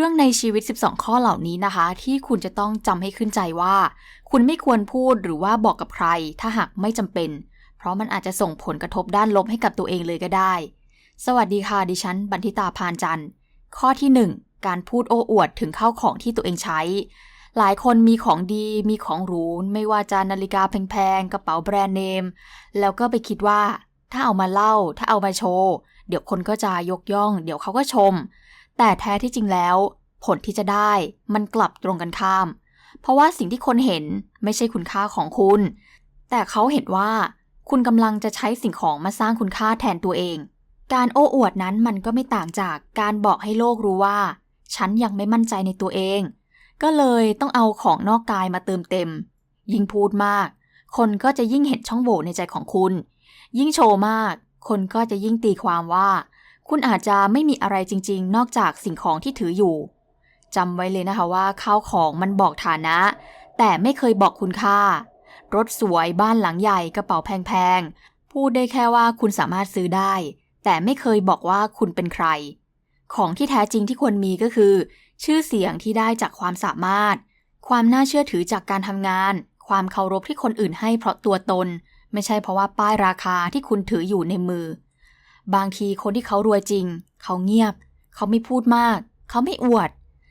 รื่องในชีวิต 12 ข้อเหล่านี้นะคะ ที่คุณจะต้องจำให้ขึ้นใจว่า คุณไม่ควรพูดหรือว่าบอกกับใคร ถ้าหากไม่จำเป็น เพราะมันอาจจะส่งผลกระทบด้านลบให้กับตัวเองเลยก็ได้ สวัสดีค่ะ ดิฉัน บันทิตาพานจันทร์ ข้อที่ 1 การพูดโอ้อวดถึงข้าวของที่ตัวเองใช้ หลายคนมีของดี มีของหรูไม่ว่าจะนาฬิกาแพงๆกระเป๋าแบรนด์เนม แล้วก็ไปคิดว่า ถ้าเอามาเล่า ถ้าเอามาโชว์เดี๋ยวคนก็จะยกย่อง เดี๋ยวเขาก็ชม แต่แท้ที่จริงแล้ว ผลที่จะได้มันกลับตรงกันข้าม เพราะว่าสิ่งที่คนเห็นไม่ใช่คุณค่าของคุณ แต่เขาเห็นว่าคุณกำลังจะใช้สิ่งของมาสร้างคุณค่าแทนตัวเอง การโอ้อวดนั้นมันก็ไม่ต่างจากการบอกให้โลกรู้ว่า ฉันยังไม่มั่นใจในตัวเอง ก็เลยต้องเอาของนอกกายมาเติมเต็ม ยิ่งพูดมาก คนก็จะยิ่งเห็นช่องโหว่ในใจของคุณ ยิ่งโชว์มาก คนก็จะยิ่งตีความว่า คุณอาจจะไม่มีอะไรจริง ๆ นอกจากสิ่งของที่ถืออยู่จำไว้เลยนะคะว่าข้าวของมันบอกฐานะ แต่ไม่เคยบอกคุณค่า รถสวยบ้านหลังใหญ่กระเป๋าแพงๆ พูดได้แค่ว่าคุณสามารถซื้อได้ แต่ไม่เคยบอกว่าคุณเป็นใคร ของที่แท้จริงที่ควรมีก็คือ ชื่อเสียงที่ได้จากความสามารถ ความน่าเชื่อถือจากการทำงาน ความเคารพที่คนอื่นให้เพราะตัวตน ไม่ใช่เพราะว่าป้ายราคาที่คุณถืออยู่ในมือ บางทีคนที่เขารวยจริง เขาเงียบ เขาไม่พูดมาก เขาไม่อวด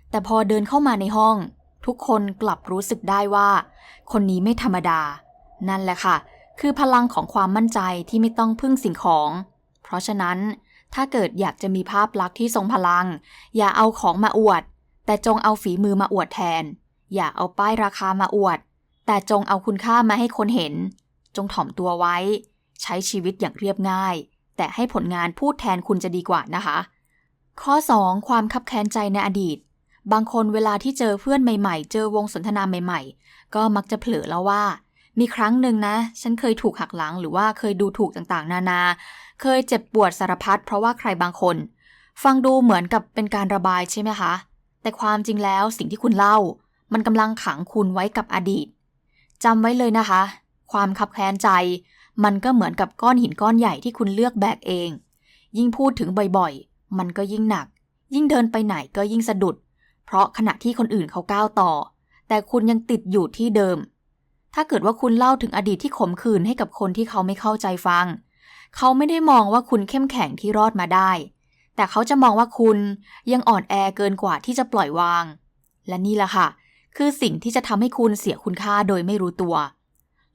แต่พอเดินเข้ามาในห้อง ทุกคนกลับรู้สึกได้ว่า คนนี้ไม่ธรรมดา นั่นแหละค่ะ คือพลังของความมั่นใจที่ไม่ต้องพึ่งสิ่งของ เพราะฉะนั้นถ้าเกิดอยากจะมีภาพลักษณ์ที่ทรงพลัง อย่าเอาของมาอวด แต่จงเอาฝีมือมาอวดแทน อย่าเอาป้ายราคามาอวด แต่จงเอาคุณค่ามาให้คนเห็น จงถ่อมตัวไว้ ใช้ชีวิตอย่างเรียบง่าย แต่ให้ผลงานพูดแทนคุณจะดีกว่านะคะ ข้อ 2 ความคับแค้นใจในอดีต บางคนเวลาที่เจอเพื่อนใหม่ๆ เจอวงสนทนาใหม่ๆ ก็มักจะเผลอแล้วว่า มีครั้งหนึ่งนะ ฉันเคยถูกหักหลังหรือว่าเคยดูถูกต่างๆ นานา เคยเจ็บปวดสารพัดเพราะว่าใครบางคน ฟังดูเหมือนกับเป็นการระบายใช่ไหมคะ แต่ความจริงแล้วสิ่งที่คุณเล่า มันกำลังขังคุณไว้กับอดีตจำไว้เลยนะคะ ความคับแค้นใจ มันก็เหมือนกับก้อนหินก้อนใหญ่ที่คุณเลือกแบกเอง ยิ่งพูดถึงบ่อยๆ มันก็ยิ่งหนัก ยิ่งเดินไปไหนก็ยิ่งสะดุด เพราะขณะที่คนอื่นเขาก้าวต่อ แต่คุณยังติดอยู่ที่เดิม ถ้าเกิดว่าคุณเล่าถึงอดีตที่ขมขื่นให้กับคนที่เขาไม่เข้าใจฟัง เขาไม่ได้มองว่าคุณเข้มแข็งที่รอดมาได้ แต่เขาจะมองว่าคุณยังอ่อนแอเกินกว่าที่จะปล่อยวาง และนี่แหละค่ะ คือสิ่งที่จะทำให้คุณเสียคุณค่าโดยไม่รู้ตัว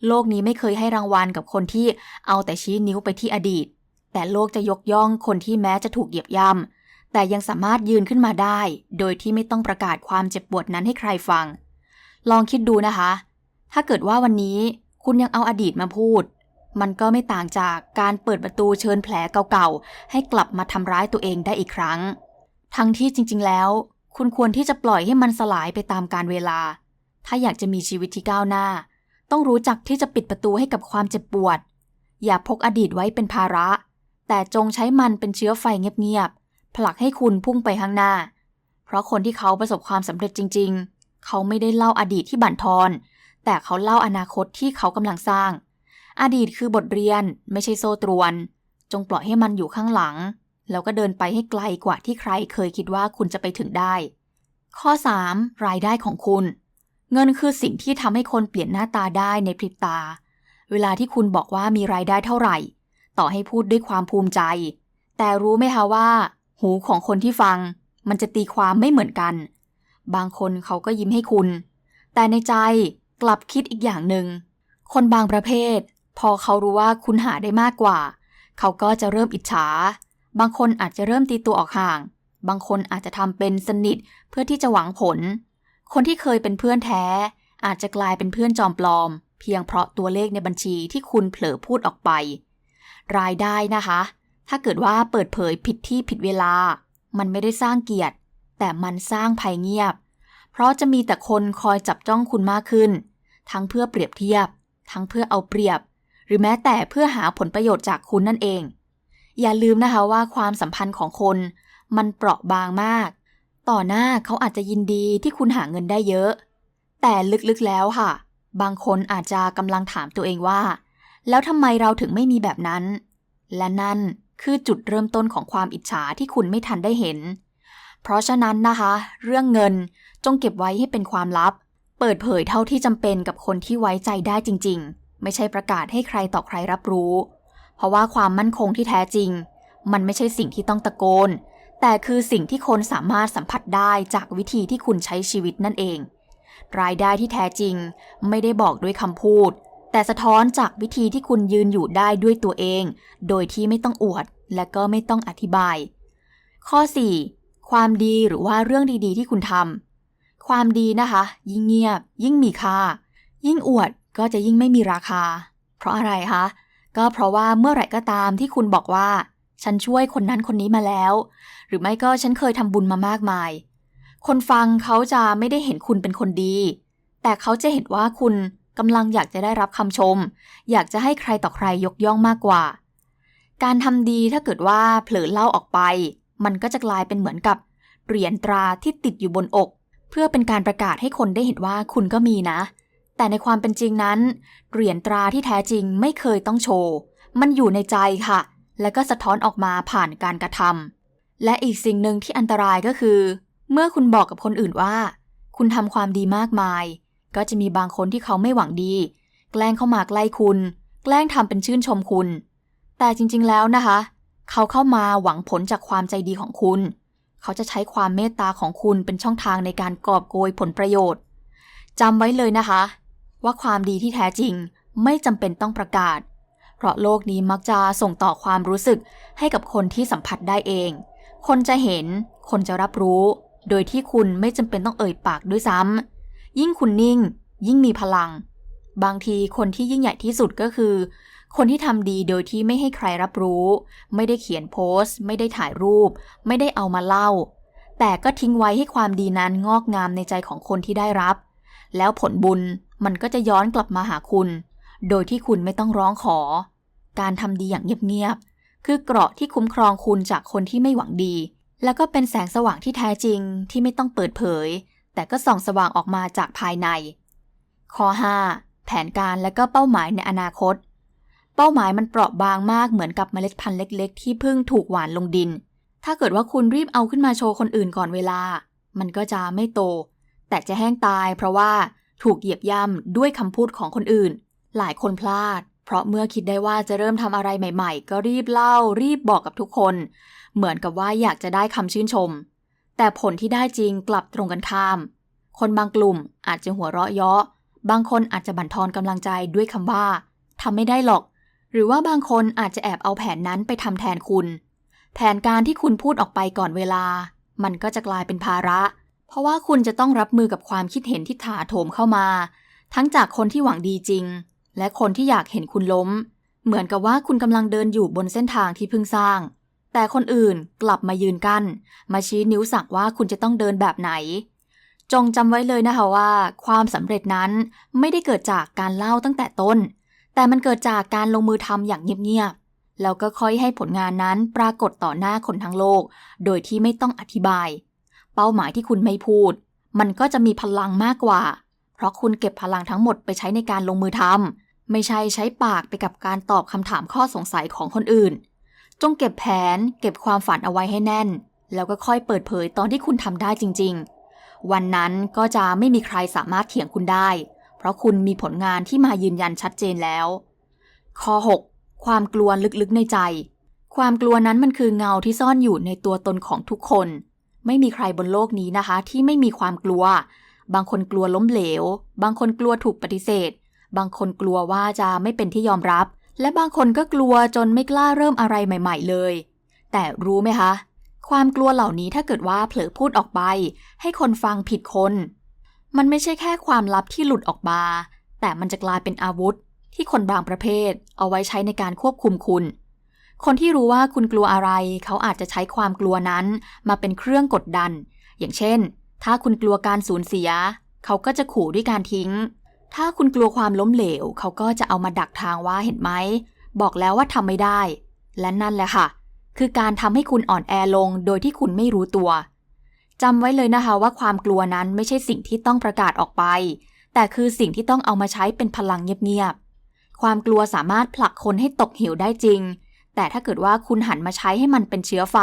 โลกนี้ไม่เคยให้รางวัลกับคนที่เอาแต่ชี้นิ้วไปที่อดีต แต่โลกจะยกย่องคนที่แม้จะถูกเหยียบย่ำแต่ยังสามารถยืนขึ้นมาได้ โดยที่ไม่ต้องประกาศความเจ็บปวดนั้นให้ใครฟัง ลองคิดดูนะคะ ถ้าเกิดว่าวันนี้คุณยังเอาอดีตมาพูด มันก็ไม่ต่างจากการเปิดประตูเชิญแผลเก่าๆ ให้กลับมาทำร้ายตัวเองได้อีกครั้ง ทั้งที่จริง ๆ แล้ว คุณควรที่จะปล่อยให้มันสลายไปตามการเวลา ถ้าอยากจะมีชีวิตที่ก้าวหน้า ต้องรู้จักที่จะปิดประตูให้กับความเจ็บปวด อย่าพกอดีตไว้เป็นภาระ แต่จงใช้มันเป็นเชื้อไฟเงียบๆผลักให้คุณพุ่งไปข้างหน้า เพราะคนที่เขาประสบความสำเร็จจริง ๆ เขาไม่ได้เล่าอดีตที่บั่นทอน แต่เขาเล่าอนาคตที่เขากำลังสร้าง อดีตคือบทเรียนไม่ใช่โซ่ตรวน จงปล่อยให้มันอยู่ข้างหลัง แล้วก็เดินไปให้ไกลกว่าที่ใครเคยคิดว่าคุณจะไปถึงได้ ข้อ 3. รายได้ของคุณ เงินคือสิ่งที่ทำให้คนเปลี่ยนหน้าตาได้ในพริบตา เวลาที่คุณบอกว่ามีรายได้เท่าไหร่ ต่อให้พูดด้วยความภูมิใจ แต่รู้ไหมคะว่า หูของคนที่ฟัง มันจะตีความไม่เหมือนกัน บางคนเขาก็ยิ้มให้คุณ แต่ในใจกลับคิดอีกอย่างหนึ่งคนบางประเภท พอเขารู้ว่าคุณหาได้มากกว่า เขาก็จะเริ่มอิจฉา บางคนอาจจะเริ่มตีตัวออกห่าง บางคนอาจจะทำเป็นสนิทเพื่อที่จะหวังผล คนที่เคยเป็นเพื่อนแท้ อาจจะกลายเป็นเพื่อนจอมปลอม เพียงเพราะตัวเลขในบัญชีที่คุณเผลอพูดออกไป รายได้นะคะ ถ้าเกิดว่าเปิดเผยผิดที่ผิดเวลา มันไม่ได้สร้างเกียรติ แต่มันสร้างภัยเงียบ เพราะจะมีแต่คนคอยจับจ้องคุณมากขึ้น ทั้งเพื่อเปรียบเทียบ ทั้งเพื่อเอาเปรียบ หรือแม้แต่เพื่อหาผลประโยชน์จากคุณนั่นเอง อย่าลืมนะคะว่าความสัมพันธ์ของคน มันเปราะบางมาก ต่อหน้าเขาอาจจะยินดีที่คุณหาเงินได้เยอะ แต่ลึกๆแล้วค่ะ บางคนอาจจะกำลังถามตัวเองว่า แล้วทำไมเราถึงไม่มีแบบนั้น และนั่นคือจุดเริ่มต้นของความอิจฉาที่คุณไม่ทันได้เห็น เพราะฉะนั้นนะคะ เรื่องเงินจงเก็บไว้ให้เป็นความลับ เปิดเผยเท่าที่จำเป็นกับคนที่ไว้ใจได้จริง ๆ ไม่ใช่ประกาศให้ใครต่อใครรับรู้ เพราะว่าความมั่นคงที่แท้จริง มันไม่ใช่สิ่งที่ต้องตะโกน แต่คือสิ่งที่คนสามารถสัมผัสได้จากวิธีที่คุณใช้ชีวิตนั่นเอง รายได้ที่แท้จริงไม่ได้บอกด้วยคำพูด แต่สะท้อนจากวิธีที่คุณยืนอยู่ได้ด้วยตัวเอง โดยที่ไม่ต้องอวด และก็ไม่ต้องอธิบาย ข้อ 4. ความดีหรือว่าเรื่องดีๆ ที่คุณทำความดีนะคะ ยิ่งเงียบ ยิ่งมีค่า ยิ่งอวดก็จะยิ่งไม่มีราคา เพราะอะไรคะ ก็เพราะว่าเมื่อไหร่ก็ตามที่คุณบอกว่า ฉันช่วยคนนั้นคนนี้มาแล้ว รือไม่ก็ฉันเคยทำบุญมามากมาย คนฟังเขาจะไม่ได้เห็นคุณเป็นคนดี แต่เขาจะเห็นว่าคุณกำลังอยากจะได้รับคำชม อยากจะให้ใครต่อใครยกย่องมากกว่า การทำดีถ้าเกิดว่าเผลอเล่าออกไป มันก็จะกลายเป็นเหมือนกับเหรียญตราที่ติดอยู่บนอก เพื่อเป็นการประกาศให้คนได้เห็นว่าคุณก็มีนะ แต่ในความเป็นจริงนั้น เหรียญตราที่แท้จริงไม่เคยต้องโชว์ มันอยู่ในใจค่ะ และก็สะท้อนออกมาผ่านการกระทำ และอีกสิ่งหนึ่งที่อันตรายก็คือ เมื่อคุณบอกกับคนอื่นว่า คุณทำความดีมากมาย ก็จะมีบางคนที่เขาไม่หวังดี แกล้งเข้ามาใกล้คุณ แกล้งทำเป็นชื่นชมคุณ แต่จริง ๆ แล้วนะคะ เขาเข้ามาหวังผลจากความใจดีของคุณ เขาจะใช้ความเมตตาของคุณเป็นช่องทางในการกอบโกยผลประโยชน์จำไว้เลยนะคะ ว่าความดีที่แท้จริงไม่จำเป็นต้องประกาศ เพราะโลกนี้มักจะส่งต่อความรู้สึกให้กับคนที่สัมผัสได้เอง คนจะเห็น คนจะรับรู้ โดยที่คุณไม่จำเป็นต้องเอ่ยปากด้วยซ้ำ ยิ่งคุณนิ่ง ยิ่งมีพลัง บางทีคนที่ยิ่งใหญ่ที่สุดก็คือ คนที่ทำดีโดยที่ไม่ให้ใครรับรู้ ไม่ได้เขียนโพสต์ ไม่ได้ถ่ายรูป ไม่ได้เอามาเล่า แต่ก็ทิ้งไว้ให้ความดีนั้นงอกงามในใจของคนที่ได้รับ แล้วผลบุญมันก็จะย้อนกลับมาหาคุณ โดยที่คุณไม่ต้องร้องขอ การทำดีอย่างเงียบๆ คือเกราะที่คุ้มครองคุณจากคนที่ไม่หวังดี แล้วก็เป็นแสงสว่างที่แท้จริงที่ไม่ต้องเปิดเผย แต่ก็ส่องสว่างออกมาจากภายใน ข้อ 5. แผนการและก็เป้าหมายในอนาคต เป้าหมายมันเปราะบางมากเหมือนกับเมล็ดพันธุ์เล็ก ๆ ที่เพิ่งถูกหว่านลงดิน ถ้าเกิดว่าคุณรีบเอาขึ้นมาโชว์คนอื่นก่อนเวลา มันก็จะไม่โต แต่จะแห้งตายเพราะว่าถูกเหยียบย่ำด้วยคำพูดของคนอื่น หลายคนพลาด เพราะเมื่อคิดได้ว่าจะเริ่มทำอะไรใหม่ ๆ ก็รีบเล่า รีบบอกกับทุกคน เหมือนกับว่าอยากจะได้คำชื่นชม แต่ผลที่ได้จริงกลับตรงกันข้าม คนบางกลุ่มอาจจะหัวเราะเยาะ บางคนอาจจะบั่นทอนกำลังใจด้วยคำว่าทำไม่ได้หรอก หรือว่าบางคนอาจจะแอบเอาแผนนั้นไปทำแทนคุณ แผนการที่คุณพูดออกไปก่อนเวลา มันก็จะกลายเป็นภาระ เพราะว่าคุณจะต้องรับมือกับความคิดเห็นที่ถาโถมเข้ามา ทั้งจากคนที่หวังดีจริง และคนที่อยากเห็นคุณล้ม เหมือนกับว่าคุณกำลังเดินอยู่บนเส้นทางที่เพิ่งสร้าง แต่คนอื่นกลับมายืนกัน้น มาชี้นิ้วสั่งว่าคุณจะต้องเดินแบบไหน จงจำไว้เลยนะคะว่า ความสำเร็จนั้นไม่ได้เกิดจากการเล่าตั้งแต่ต้น แต่มันเกิดจากการลงมือทำอย่างเงียบๆแล้วก็ค่อยให้ผลงานนั้นปรากฏต่อหน้าคนทั้งโลก โดยที่ไม่ต้องอธิบาย เป้าหมายที่คุณไม่พูด มันก็จะมีพลังมากกว่า เพราะคุณเก็บพลังทั้งหมดไปใช้ในการลงมือทำ ไม่ใช่ใช้ปากไปกับการตอบคำถามข้อสงสัยของคนอื่น จงเก็บแผน เก็บความฝันเอาไว้ให้แน่น แล้วก็ค่อยเปิดเผยตอนที่คุณทำได้จริง ๆ วันนั้นก็จะไม่มีใครสามารถเถียงคุณได้ เพราะคุณมีผลงานที่มายืนยันชัดเจนแล้ว ข้อ 6. ความกลัวลึกๆในใจ ความกลัวนั้นมันคือเงาที่ซ่อนอยู่ในตัวตนของทุกคน ไม่มีใครบนโลกนี้นะคะ ที่ไม่มีความกลัว บางคนกลัวล้มเหลว บางคนกลัวถูกปฏิเสธ บางคนกลัวว่าจะไม่เป็นที่ยอมรับ และบางคนก็กลัวจนไม่กล้าเริ่มอะไรใหม่ ๆ เลย แต่รู้ไหมคะ ความกลัวเหล่านี้ถ้าเกิดว่าเผลอพูดออกไป ให้คนฟังผิดคน มันไม่ใช่แค่ความลับที่หลุดออกมา แต่มันจะกลายเป็นอาวุธ ที่คนบางประเภท เอาไว้ใช้ในการควบคุมคุณ คนที่รู้ว่าคุณกลัวอะไร เขาอาจจะใช้ความกลัวนั้น มาเป็นเครื่องกดดัน อย่างเช่น ถ้าคุณกลัวการสูญเสีย เขาก็จะขู่ด้วยการทิ้ง ถ้าคุณกลัวความล้มเหลว เขาก็จะเอามาดักทางว่าเห็นไหม บอกแล้วว่าทำไม่ได้ และนั่นแหละค่ะ คือการทำให้คุณอ่อนแอลงโดยที่คุณไม่รู้ตัวจำไว้เลยนะคะว่าความกลัวนั้นไม่ใช่สิ่งที่ต้องประกาศออกไป แต่คือสิ่งที่ต้องเอามาใช้เป็นพลังเงียบๆ ความกลัวสามารถผลักคนให้ตกเหวได้จริง แต่ถ้าเกิดว่าคุณหันมาใช้ให้มันเป็นเชื้อไฟ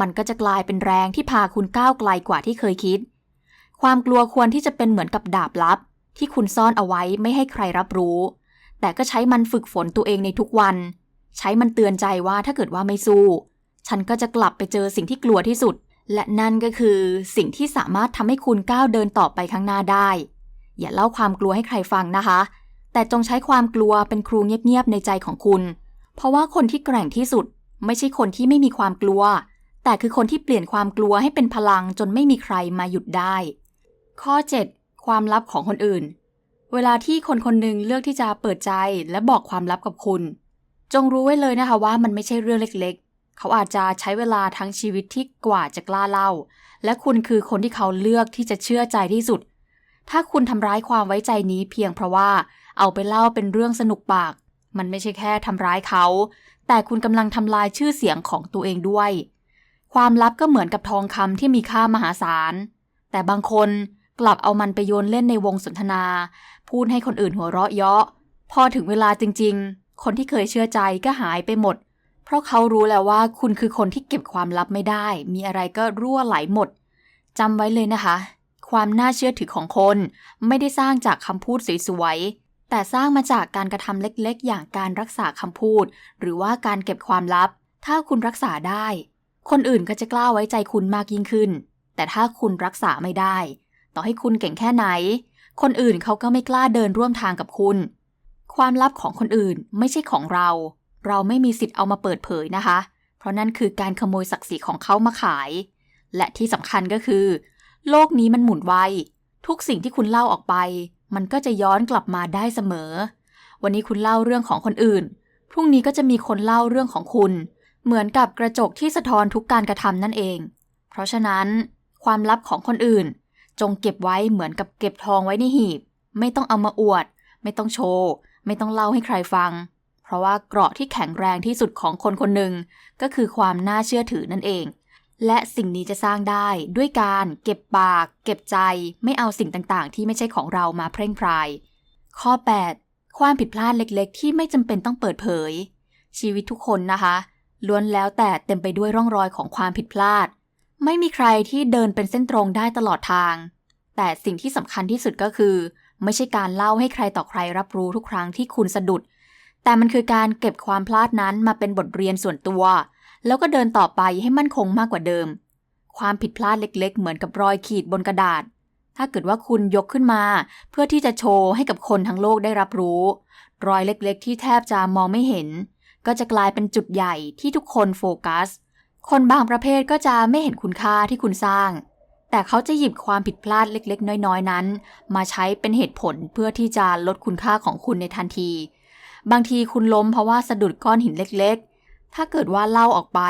มันก็จะกลายเป็นแรงที่พาคุณก้าวไกลกว่าที่เคยคิด ความกลัวควรที่จะเป็นเหมือนกับดาบลับ ที่คุณซ่อนเอาไว้ไม่ให้ใครรับรู้ แต่ก็ใช้มันฝึกฝนตัวเองในทุกวัน ใช้มันเตือนใจว่าถ้าเกิดว่าไม่สู้ ฉันก็จะกลับไปเจอสิ่งที่กลัวที่สุด และนั่นก็คือสิ่งที่สามารถทำให้คุณก้าวเดินต่อไปข้างหน้าได้ อย่าเล่าความกลัวให้ใครฟังนะคะ แต่จงใช้ความกลัวเป็นครูเงียบๆในใจของคุณ เพราะว่าคนที่แกร่งที่สุด ไม่ใช่คนที่ไม่มีความกลัว แต่คือคนที่เปลี่ยนความกลัวให้เป็นพลังจนไม่มีใครมาหยุดได้ ข้อ 7 ความลับของคนอื่น เวลาที่คนคนหนึ่งเลือกที่จะเปิดใจและบอกความลับกับคุณ จงรู้ไว้เลยนะคะว่ามันไม่ใช่เรื่องเล็กๆ เขาอาจจะใช้เวลาทั้งชีวิตที่กว่าจะกล้าเล่า และคุณคือคนที่เขาเลือกที่จะเชื่อใจที่สุด ถ้าคุณทำร้ายความไว้ใจนี้เพียงเพราะว่าเอาไปเล่าเป็นเรื่องสนุกปาก มันไม่ใช่แค่ทำร้ายเขา แต่คุณกำลังทำลายชื่อเสียงของตัวเองด้วย ความลับก็เหมือนกับทองคำที่มีค่ามหาศาล แต่บางคน กลับเอามันไปโยนเล่นในวงสนทนา พูดให้คนอื่นหัวเราะเยาะ พอถึงเวลาจริง ๆ คนที่เคยเชื่อใจก็หายไปหมด เพราะเขารู้แล้วว่าคุณคือคนที่เก็บความลับไม่ได้ มีอะไรก็รั่วไหลหมดจำไว้เลยนะคะ ความน่าเชื่อถือของคนไม่ได้สร้างจากคำพูดสวยๆ แต่สร้างมาจากการกระทำเล็กๆ อย่างการรักษาคำพูด หรือว่าการเก็บความลับ ถ้าคุณรักษาได้ คนอื่นก็จะกล้าไว้ใจคุณมากยิ่งขึ้น แต่ถ้าคุณรักษาไม่ได้ ต่อให้คุณเก่งแค่ไหน คนอื่นเขาก็ไม่กล้าเดินร่วมทางกับคุณ ความลับของคนอื่นไม่ใช่ของเรา เราไม่มีสิทธิ์เอามาเปิดเผยนะคะ เพราะนั่นคือการขโมยศักดิ์ศรีของเขามาขาย และที่สำคัญก็คือ โลกนี้มันหมุนไว ทุกสิ่งที่คุณเล่าออกไป มันก็จะย้อนกลับมาได้เสมอ วันนี้คุณเล่าเรื่องของคนอื่น พรุ่งนี้ก็จะมีคนเล่าเรื่องของคุณ เหมือนกับกระจกที่สะท้อนทุกการกระทำนั่นเอง เพราะฉะนั้น ความลับของคนอื่น จงเก็บไว้เหมือนกับเก็บทองไว้ในหีบ ไม่ต้องเอามาอวด ไม่ต้องโชว์ ไม่ต้องเล่าให้ใครฟัง เพราะว่าเกราะที่แข็งแรงที่สุดของคนคนหนึ่งก็คือความน่าเชื่อถือนั่นเอง และสิ่งนี้จะสร้างได้ด้วยการเก็บปาก เก็บใจ ไม่เอาสิ่งต่างๆ ที่ไม่ใช่ของเรามาเพ่งพราย ข้อ 8 ความผิดพลาดเล็ก ๆ ที่ไม่จำเป็นต้องเปิดเผย ชีวิตทุกคนนะคะล้วนแล้วแต่เต็มไปด้วยร่องรอยของความผิดพลาด ไม่มีใครที่เดินเป็นเส้นตรงได้ตลอดทาง แต่สิ่งที่สำคัญที่สุดก็คือ ไม่ใช่การเล่าให้ใครต่อใครรับรู้ทุกครั้งที่คุณสะดุด แต่มันคือการเก็บความพลาดนั้นมาเป็นบทเรียนส่วนตัว แล้วก็เดินต่อไปให้มั่นคงมากกว่าเดิม ความผิดพลาดเล็ก ๆ เหมือนกับรอยขีดบนกระดาษ ถ้าเกิดว่าคุณยกขึ้นมา เพื่อที่จะโชว์ให้กับคนทั้งโลกได้รับรู้ รอยเล็กๆ ที่แทบจะมองไม่เห็น ก็จะกลายเป็นจุดใหญ่ที่ทุกคนโฟกัส คนบางประเภทก็จะไม่เห็นคุณค่าที่คุณสร้าง แต่เขาจะหยิบความผิดพลาดเล็ก ๆ น้อย ๆ นั้น มาใช้เป็นเหตุผลเพื่อที่จะลดคุณค่าของคุณในทันที บางทีคุณล้มเพราะว่าสะดุดก้อนหินเล็ก ๆ ถ้าเกิดว่าเล่าออกไป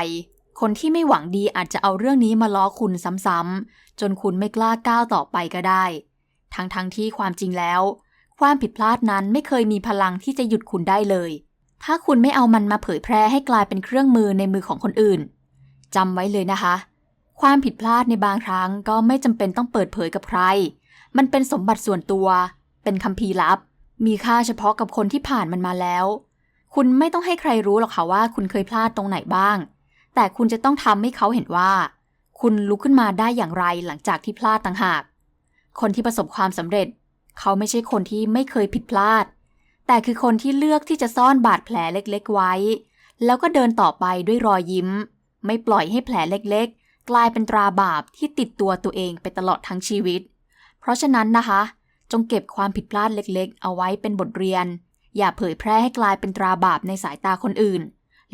คนที่ไม่หวังดีอาจจะเอาเรื่องนี้มาล้อคุณซ้ำๆจนคุณไม่กล้าก้าวต่อไปก็ได้ ทั้งๆทที่ความจริงแล้ว ความผิดพลาดนั้นไม่เคยมีพลังที่จะหยุดคุณได้เลย ถ้าคุณไม่เอามันมาเผยแพร่ให้กลายเป็นเครื่องมือในมือของคนอื่น จำไว้เลยนะคะ ความผิดพลาดในบางครั้งก็ไม่จำเป็นต้องเปิดเผยกับใคร มันเป็นสมบัติส่วนตัว เป็นคัมภีร์ลับ มีค่าเฉพาะกับคนที่ผ่านมันมาแล้ว คุณไม่ต้องให้ใครรู้หรอกค่ะว่าคุณเคยพลาดตรงไหนบ้าง แต่คุณจะต้องทำให้เขาเห็นว่า คุณลุกขึ้นมาได้อย่างไรหลังจากที่พลาดต่างหาก คนที่ประสบความสำเร็จ เขาไม่ใช่คนที่ไม่เคยผิดพลาด แต่คือคนที่เลือกที่จะซ่อนบาดแผลเล็ก ๆ ไว้ แล้วก็เดินต่อไปด้วยรอยยิ้ม ไม่ปล่อยให้แผลเล็กๆ กลายเป็นตราบาปที่ติดตัวตัวเองไปตลอดทั้งชีวิต เพราะฉะนั้นนะคะ จงเก็บความผิดพลาดเล็กๆ เอาไว้เป็นบทเรียน อย่าเผยแพร่ให้กลายเป็นตราบาปในสายตาคนอื่น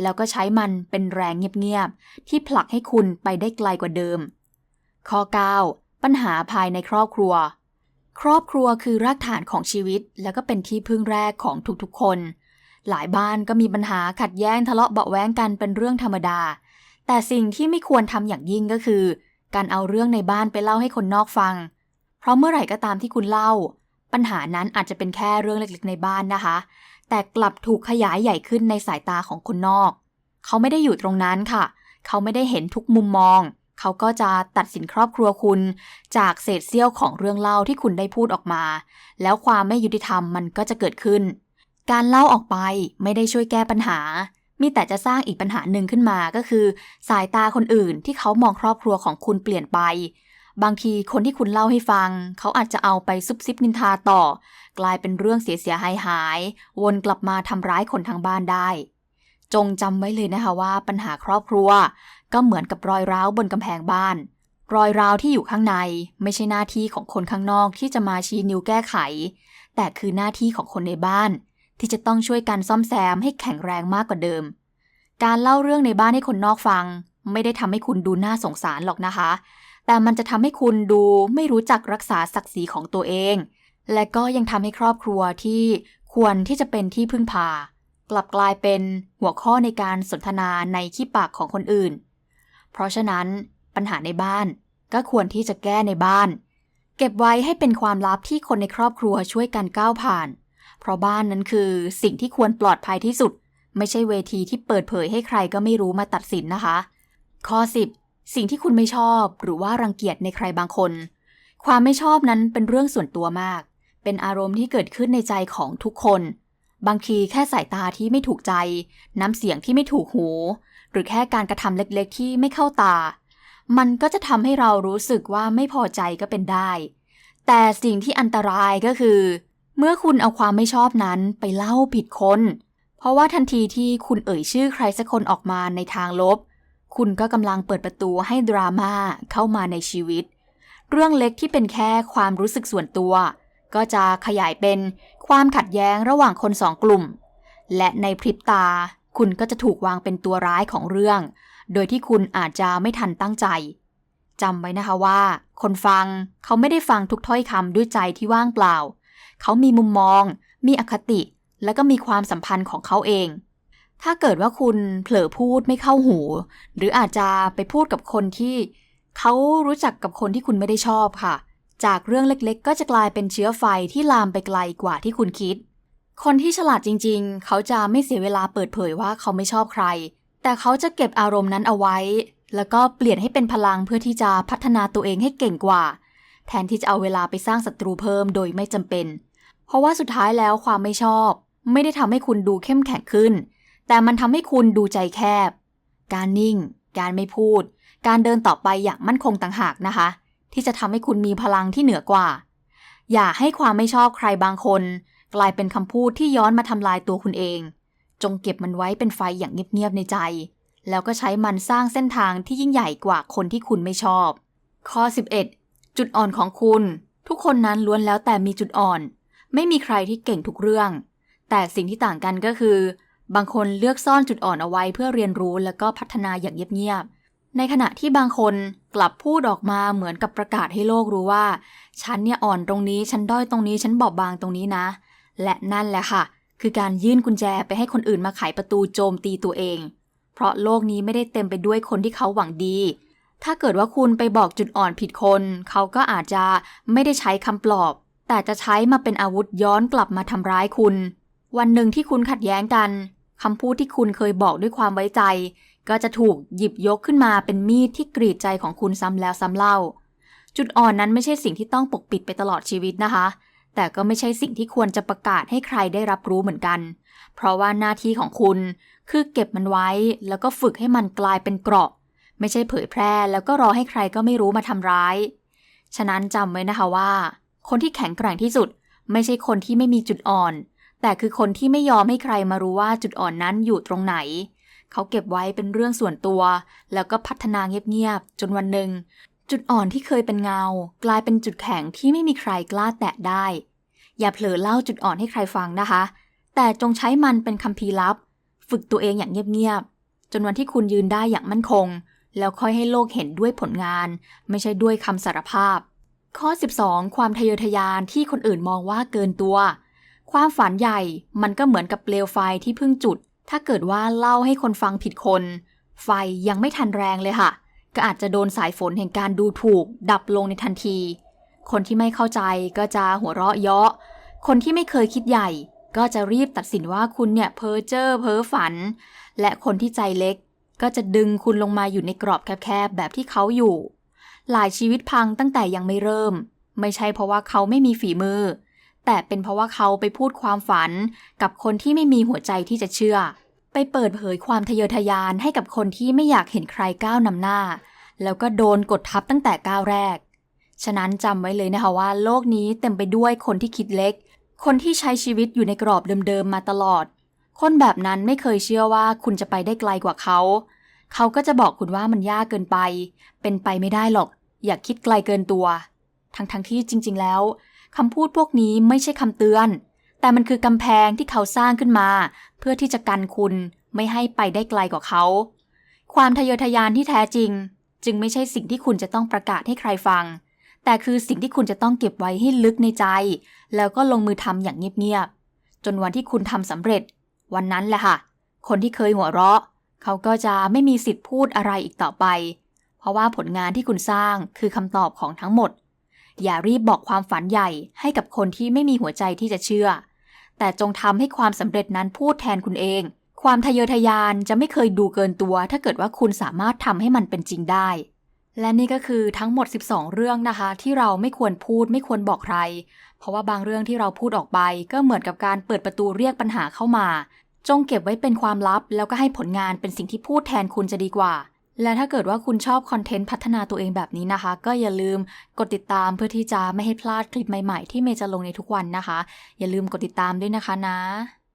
แล้วก็ใช้มันเป็นแรงเงียบๆ ที่ผลักให้คุณไปได้ไกลกว่าเดิม ข้อ 9 ปัญหาภายในครอบครัว ครอบครัวคือรากฐานของชีวิต แล้วก็เป็นที่พึ่งแรกของทุกๆคนหลายบ้านก็มีปัญหาขัดแย้งทะเลาะเบาแว้งกันเป็นเรื่องธรรมดา แต่สิ่งที่ไม่ควรทำอย่างยิ่งก็คือ การเอาเรื่องในบ้านไปเล่าให้คนนอกฟัง เพราะเมื่อไหร่ก็ตามที่คุณเล่า ปัญหานั้นอาจจะเป็นแค่เรื่องเล็กๆในบ้านนะคะ แต่กลับถูกขยายใหญ่ขึ้นในสายตาของคนนอก เขาไม่ได้อยู่ตรงนั้นค่ะ เขาไม่ได้เห็นทุกมุมมอง เขาก็จะตัดสินครอบครัวคุณ จากเศษเสี้ยวของเรื่องเล่าที่คุณได้พูดออกมา แล้วความไม่ยุติธรรมมันก็จะเกิดขึ้น การเล่าออกไปไม่ได้ช่วยแก้ปัญหา มีแต่จะสร้างอีกปัญหาหนึ่งขึ้นมาก็คือ สายตาคนอื่นที่เขามองครอบครัวของคุณเปลี่ยนไป บางทีคนที่คุณเล่าให้ฟัง เขาอาจจะเอาไปซุบซิบนินทาต่อ กลายเป็นเรื่องเสียเสียหายหาย วนกลับมาทำร้ายคนทางบ้านได้ จงจำไว้เลยนะคะว่าปัญหาครอบครัว ก็เหมือนกับรอยร้าวบนกำแพงบ้าน รอยร้าวที่อยู่ข้างใน ไม่ใช่หน้าที่ของคนข้างนอกที่จะมาชี้นิ้วแก้ไข แต่คือหน้าที่ของคนในบ้าน ที่จะต้องช่วยกันซ่อมแซมให้แข็งแรงมากกว่าเดิม การเล่าเรื่องในบ้านให้คนนอกฟัง ไม่ได้ทำให้คุณดูน่าสงสารหรอกนะคะ แต่มันจะทำให้คุณดูไม่รู้จักรักษาศักดิ์ศรีของตัวเอง และก็ยังทำให้ครอบครัวที่ควรที่จะเป็นที่พึ่งพา กลับกลายเป็นหัวข้อในการสนทนาในขี้ปากของคนอื่น เพราะฉะนั้นปัญหาในบ้านก็ควรที่จะแก้ในบ้าน เก็บไว้ให้เป็นความลับที่คนในครอบครัวช่วยกันก้าวผ่าน เพราะบ้านนั้นคือสิ่งที่ควรปลอดภัยที่สุด ไม่ใช่เวทีที่เปิดเผยให้ใครก็ไม่รู้มาตัดสินนะคะ ข้อ 10 สิ่งที่คุณไม่ชอบหรือว่ารังเกียจในใครบางคน ความไม่ชอบนั้นเป็นเรื่องส่วนตัวมาก เป็นอารมณ์ที่เกิดขึ้นในใจของทุกคน บางทีแค่สายตาที่ไม่ถูกใจ น้ำเสียงที่ไม่ถูกหู หรือแค่การกระทำเล็กๆ ที่ไม่เข้าตา มันก็จะทำให้เรารู้สึกว่าไม่พอใจก็เป็นได้ แต่สิ่งที่อันตรายก็คือ เมื่อคุณเอาความไม่ชอบนั้นไปเล่าผิดคน เพราะว่าทันทีที่คุณเอ่ยชื่อใครสักคนออกมาในทางลบ คุณก็กำลังเปิดประตูให้ดราม่าเข้ามาในชีวิต เรื่องเล็กที่เป็นแค่ความรู้สึกส่วนตัว ก็จะขยายเป็นความขัดแย้งระหว่างคนสองกลุ่ม และในพริบตา คุณก็จะถูกวางเป็นตัวร้ายของเรื่อง โดยที่คุณอาจจะไม่ทันตั้งใจจำไว้นะคะว่า คนฟังเขาไม่ได้ฟังทุกถ้อยคำด้วยใจที่ว่างเปล่า เขามีมุมมอง มีอคติ และก็มีความสัมพันธ์ของเขาเอง ถ้าเกิดว่าคุณเผลอพูดไม่เข้าหู หรืออาจจะไปพูดกับคนที่เขารู้จักกับคนที่คุณไม่ได้ชอบค่ะ จากเรื่องเล็กๆ ก็จะกลายเป็นเชื้อไฟที่ลามไปไกลกว่าที่คุณคิด คนที่ฉลาดจริง ๆ เขาจะไม่เสียเวลาเปิดเผยว่าเขาไม่ชอบใคร แต่เขาจะเก็บอารมณ์นั้นเอาไว้ แล้วก็เปลี่ยนให้เป็นพลังเพื่อที่จะพัฒนาตัวเองให้เก่งกว่า แทนที่จะเอาเวลาไปสร้างศัตรูเพิ่มโดยไม่จำเป็น เพราะว่าสุดท้ายแล้วความไม่ชอบ ไม่ได้ทำให้คุณดูเข้มแข็งขึ้น แต่มันทำให้คุณดูใจแคบ การนิ่ง การไม่พูด การเดินต่อไปอย่างมั่นคงต่างหากนะคะ ที่จะทำให้คุณมีพลังที่เหนือกว่า อย่าให้ความไม่ชอบใครบางคน กลายเป็นคำพูดที่ย้อนมาทำลายตัวคุณเอง จงเก็บมันไว้เป็นไฟอย่างเงียบๆในใจ แล้วก็ใช้มันสร้างเส้นทางที่ยิ่งใหญ่กว่าคนที่คุณไม่ชอบ ข้อ 11 จุดอ่อนของคุณ ทุกคนนั้นล้วนแล้วแต่มีจุดอ่อน ไม่มีใครที่เก่งทุกเรื่อง แต่สิ่งที่ต่างกันก็คือ บางคนเลือกซ่อนจุดอ่อนเอาไว้เพื่อเรียนรู้แล้วก็พัฒนาอย่างเงียบๆ ในขณะที่บางคนกลับพูดออกมาเหมือนกับประกาศให้โลกรู้ว่า ฉันเนี่ยอ่อนตรงนี้ ฉันด้อยตรงนี้ ฉันบอบบางตรงนี้นะ และนั่นแหละค่ะ คือการยื่นกุญแจไปให้คนอื่นมาไขประตูโจมตีตัวเอง เพราะโลกนี้ไม่ได้เต็มไปด้วยคนที่เขาหวังดีถ้าเกิดว่าคุณไปบอกจุดอ่อนผิดคน เขาก็อาจจะไม่ได้ใช้คำปลอบ แต่จะใช้มาเป็นอาวุธย้อนกลับมาทำร้ายคุณ วันหนึ่งที่คุณขัดแย้งกันคำพูดที่คุณเคยบอกด้วยความไว้ใจ ก็จะถูกหยิบยกขึ้นมาเป็นมีดที่กรีดใจของคุณซ้ำแล้วซ้ำเล่า จุดอ่อนนั้นไม่ใช่สิ่งที่ต้องปกปิดไปตลอดชีวิตนะคะ แต่ก็ไม่ใช่สิ่งที่ควรจะประกาศให้ใครได้รับรู้เหมือนกัน เพราะว่าหน้าที่ของคุณคือเก็บมันไว้ แล้วก็ฝึกให้มันกลายเป็นเกราะ ไม่ใช่เผยแพร่แล้วก็รอให้ใครก็ไม่รู้มาทำร้าย ฉะนั้นจำไว้นะคะว่า คนที่แข็งแกร่งที่สุด ไม่ใช่คนที่ไม่มีจุดอ่อน แต่คือคนที่ไม่ยอมให้ใครมารู้ว่าจุดอ่อนนั้นอยู่ตรงไหน เขาเก็บไว้เป็นเรื่องส่วนตัว แล้วก็พัฒนาเงียบๆจนวันหนึ่ง จุดอ่อนที่เคยเป็นเงา กลายเป็นจุดแข็งที่ไม่มีใครกล้าแตะได้ อย่าเผลอเล่าจุดอ่อนให้ใครฟังนะคะ แต่จงใช้มันเป็นคัมภีร์ลับ ฝึกตัวเองอย่างเงียบๆจนวันที่คุณยืนได้อย่างมั่นคง แล้วค่อยให้โลกเห็นด้วยผลงาน ไม่ใช่ด้วยคำสารภาพ ข้อ 12 ความทะเยอทะยานที่คนอื่นมองว่าเกินตัว ความฝันใหญ่มันก็เหมือนกับเปลวไฟที่เพิ่งจุด ถ้าเกิดว่าเล่าให้คนฟังผิดคน ไฟยังไม่ทันแรงเลยค่ะ ก็อาจจะโดนสายฝนแห่งการดูถูก ดับลงในทันที คนที่ไม่เข้าใจก็จะหัวเราะเยาะ คนที่ไม่เคยคิดใหญ่ ก็จะรีบตัดสินว่าคุณเนี่ยเพ้อเจ้อเพ้อฝัน และคนที่ใจเล็ก ก็จะดึงคุณลงมาอยู่ในกรอบแคบๆแบบที่เขาอยู่ หลายชีวิตพังตั้งแต่ยังไม่เริ่ม ไม่ใช่เพราะว่าเขาไม่มีฝีมือ แต่เป็นเพราะว่าเขาไปพูดความฝันกับคนที่ไม่มีหัวใจที่จะเชื่อ ไปเปิดเผยความทะเยอทะยานให้กับคนที่ไม่อยากเห็นใครก้าวนำหน้า แล้วก็โดนกดทับตั้งแต่ก้าวแรก ฉะนั้นจำไว้เลยนะคะว่า โลกนี้เต็มไปด้วยคนที่คิดเล็ก คนที่ใช้ชีวิตอยู่ในกรอบเดิมๆมาตลอด คนแบบนั้นไม่เคยเชื่อว่าคุณจะไปได้ไกลกว่าเขาเขาก็จะบอกคุณว่ามันยากเกินไป เป็นไปไม่ได้หรอก อย่าคิดไกลเกินตัว ทั้งๆทที่จริง ๆ แล้วคำพูดพวกนี้ไม่ใช่คำเตือน แต่มันคือกำแพงที่เขาสร้างขึ้นมา เพื่อที่จะกันคุณไม่ให้ไปได้ไกลกว่าเขา ความทะเยอทะยานที่แท้จริง จึงไม่ใช่สิ่งที่คุณจะต้องประกาศให้ใครฟัง แต่คือสิ่งที่คุณจะต้องเก็บไว้ให้ลึกในใจ แล้วก็ลงมือทำอย่างเงียบๆ จนวันที่คุณทำสำเร็จ วันนั้นแหละค่ะ คนที่เคยหัวเราะ เขาก็จะไม่มีสิทธิ์พูดอะไรอีกต่อไปเราะว่าผลงานที่คุณสร้างคือคำตอบของทั้งหมด อย่ารีบบอกความฝันใหญ่ให้กับคนที่ไม่มีหัวใจที่จะเชื่อ แต่จงทำให้ความสำเร็จนั้นพูดแทนคุณเอง ความทะเยอทะยานจะไม่เคยดูเกินตัว ถ้าเกิดว่าคุณสามารถทำให้มันเป็นจริงได้ และนี่ก็คือทั้งหมด 12 เรื่องนะคะ ที่เราไม่ควรพูดไม่ควรบอกใคร เพราะว่าบางเรื่องที่เราพูดออกไป ก็เหมือนกับการเปิดประตูเรียกปัญหาเข้ามา จงเก็บไว้เป็นความลับ แล้วก็ให้ผลงานเป็นสิ่งที่พูดแทนคุณจะดีกว่า และถ้าเกิดว่าคุณชอบคอนเทนต์พัฒนาตัวเองแบบนี้นะคะ ก็อย่าลืมกดติดตามเพื่อที่จะไม่ให้พลาดคลิปใหม่ๆ ที่เมย์จะลงในทุกวันนะคะ อย่าลืมกดติดตามด้วยนะคะนะ